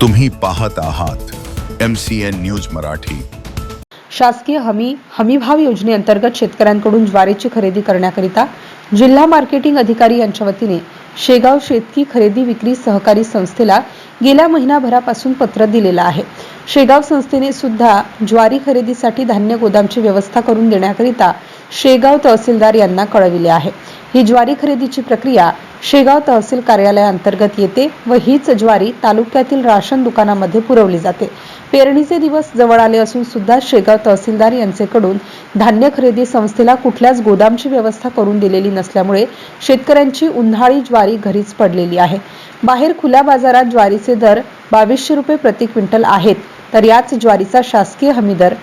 तुम्ही पाहत आहात M C N news Marathi. शासकीय हमी हमीभाव योजनेअंतर्गत शेतकऱ्यांकडून ज्वारीची खरेदी करण्याकरिता जिल्हा मार्केटिंग अधिकारी यांच्या वतीने शेगाव शेतकी खरेदी विक्री सहकारी संस्थेला गेल्या महिनाभरापासून पत्र दिलेलं आहे. शेगाव संस्थेने सुद्धा ज्वारी खरेदीसाठी धान्य गोदामची व्यवस्था करून देण्याकरिता शेगाव तहसीलदार यांना कळविले आहे. ही ज्वारी खरेदीची प्रक्रिया शेगाव तहसील कार्यालयाअंतर्गत येते व हीच ज्वारी तालुक्यातील राशन दुकानामध्ये पुरवली जाते. पेरणीचे दिवस जवळ आले असून सुद्धा शेगाव तहसीलदार यांचेकडून धान्य खरेदी संस्थेला कुठल्याच गोदामची व्यवस्था करून दिलेली नसल्यामुळे शेतकऱ्यांची उन्हाळी ज्वारी घरीच पडलेली आहे. बाहेर खुल्या बाजारात ज्वारीचे दर बावीसशे रुपये प्रति क्विंटल आहेत तर याच ज्वारीचा शासकीय हमी दर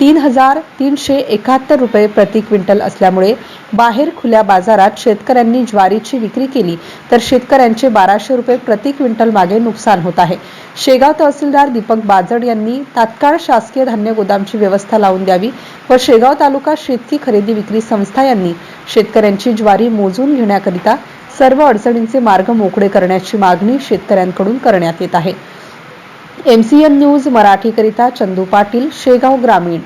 तीन हजार तीनशे एकाहत्तर रुपये प्रति क्विंटल असल्यामुळे बाहेर खुल्या बाजारात शेतकऱ्यांनी ज्वारीची विक्री केली तर शेतकऱ्यांचे बाराशे रुपये प्रति क्विंटल मागे नुकसान होत आहे. शेगाव तहसीलदार दीपक बाजड यांनी तात्काळ शासकीय धान्य गोदामची व्यवस्था लावून द्यावी व शेगाव तालुका शेतकी खरेदी विक्री संस्था यांनी शेतकऱ्यांची ज्वारी मोजून घेण्याकरिता सर्व अडचणींचे मार्ग मोकळे करण्याची मागणी शेतकऱ्यांकडून करण्यात येत आहे. एमसीएन न्यूज मराठीकरिता चंदू पाटील शेगाव ग्रामीण.